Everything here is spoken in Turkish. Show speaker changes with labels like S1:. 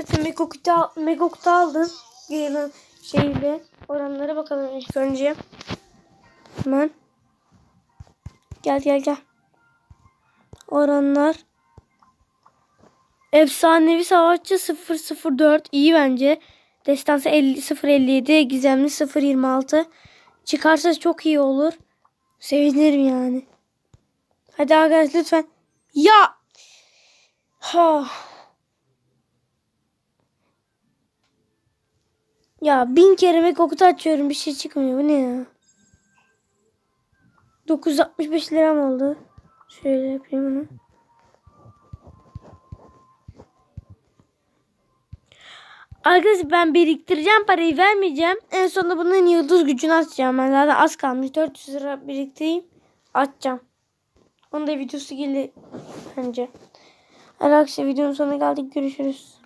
S1: Zaten Megokut'u Megokut'u aldım. Yılın şeyle. Oranlara bakalım ilk önce. Hemen. Gel gel gel. Oranlar. Efsanevi savaşçı 004 iyi bence. Destansı 50 057, gizemli 026. Çıkarsa çok iyi olur. Sevinirim yani. Hadi arkadaşlar lütfen. Ya. Ha. Ya bin kere Megokut'u açıyorum bir şey çıkmıyor. Bu ne ya? 965 liram oldu. Şöyle yapayım onu. Arkadaşlar ben biriktireceğim parayı vermeyeceğim. En sonunda bunun yıldız gücünü açacağım. Ben zaten az kalmış. 400 lira biriktireyim. Açacağım. Onun da videosu gelir bence. Arkadaşlar videonun sonuna geldik. Görüşürüz.